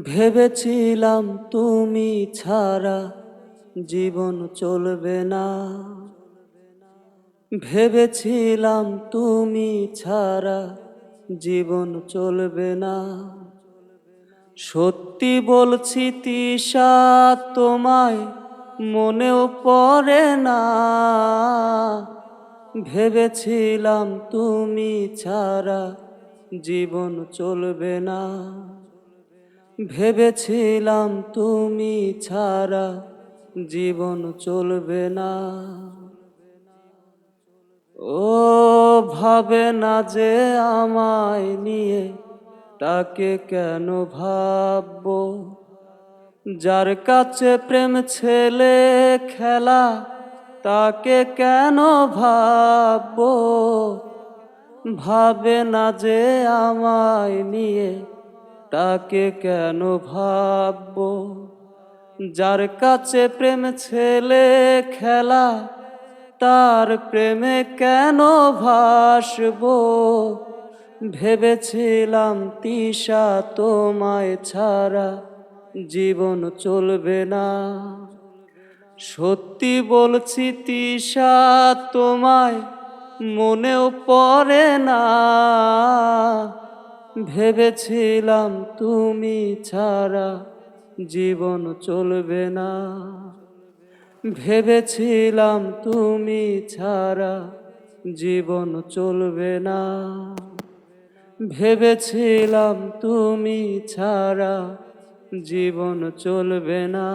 ভেবেছিলাম তুমি ছাড়া জীবন চলবে না। ভেবেছিলাম তুমি ছাড়া জীবন চলবে না। সত্যি বলছি তিশা তোমায় মনেও পড়ে না। ভেবেছিলাম তুমি ছাড়া জীবন চলবে না। ভেবেছিলাম তুমি ছাড়া জীবন চলবে না। ও ভাবে না যে আমায় নিয়ে তাকে কেন ভাববো? যার কাছে প্রেম ছেলে খেলা, তাকে কেন ভাববো? ভাবে না যে আমায় নিয়ে তাকে কেন ভাববো? যার কাছে প্রেম ছেলে খেলা, তার প্রেমে কেন ভাসবো? ভেবেছিলাম তিশা তোমায় ছাড়া জীবন চলবে না। সত্যি বলছি তিশা তোমায় মনেও পড়ে না। ভেবেছিলাম তুমি ছাড়া জীবন চলবে না। ভেবেছিলাম তুমি ছাড়া জীবন চলবে না। ভেবেছিলাম তুমি ছাড়া জীবন চলবে না।